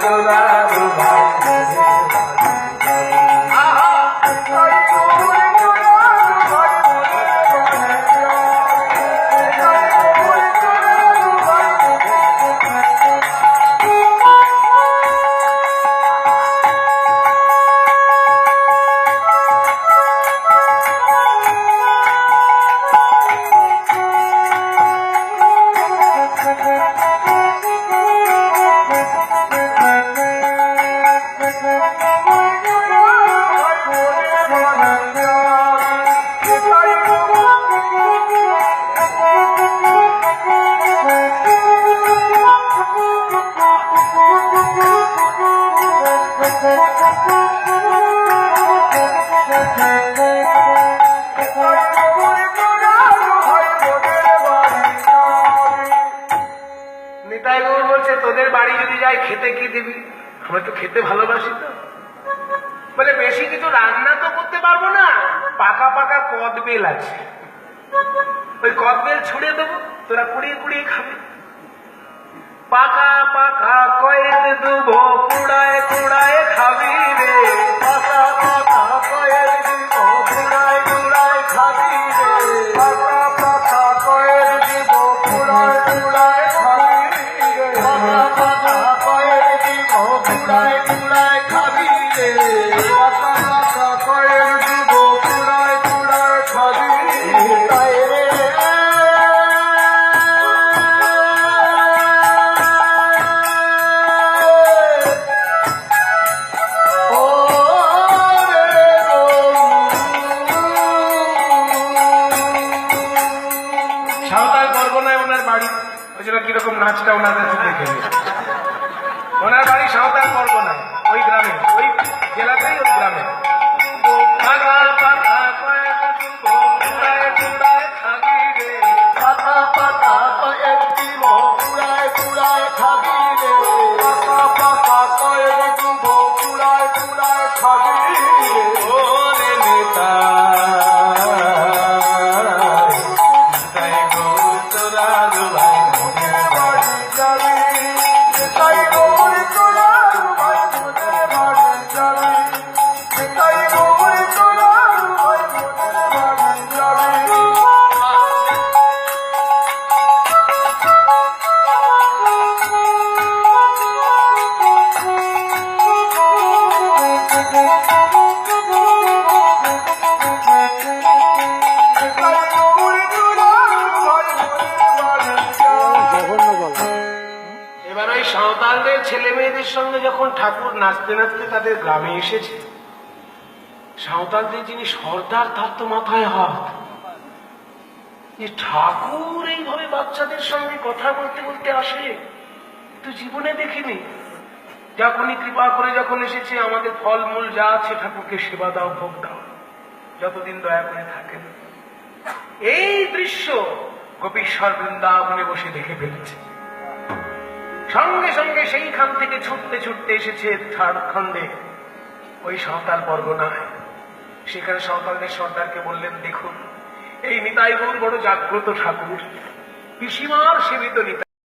the. রান্না তো করতে পারব না। পাকা পাকা কদবেল আছে। ওই কদবেল ছুঁড়ে দেবো, তোরা কুড়িয়ে কুড়িয়ে খাবি। পাকা পাকা কয়েদ দুবো, কুড়ায় কুড়ায় সাঁওতাল বরগনায় ওনার বাড়ি। ওই জন্য কীরকম নাচটা ওনাদের দেখে ওনার বাড়ি সাঁওতাল তাদের গ্রামে এসেছে, সাঁওতালদের যিনি সর্দার তার তো মাথায় হাত। যে ঠাকুর এইভাবে বাচ্চাদের সঙ্গে কথা বলতে বলতে আসে তো জীবনে দেখিনি। যখনই কৃপা করে যখন এসেছে, আমাদের ফলমূল যা আছে ঠাকুরকে সেবা দাও, ভোগ দাও। যতদিন দয়া করে থাকেন। এই দৃশ্য গোপীশ্বর বৃন্দাবনে বসে দেখে ফেলেছে। সঙ্গে সঙ্গে সেইখান থেকে ছুটতে ছুটতে এসেছে ঝাড়খণ্ডে ওই সাঁওতাল পরগনায়। সেখানে সাঁওতালদের সর্দারকে বললেন, দেখুন, এই নিতাই গৌর বড় জাগ্রত ঠাকুর। পিসিমার সেবিত নিতাই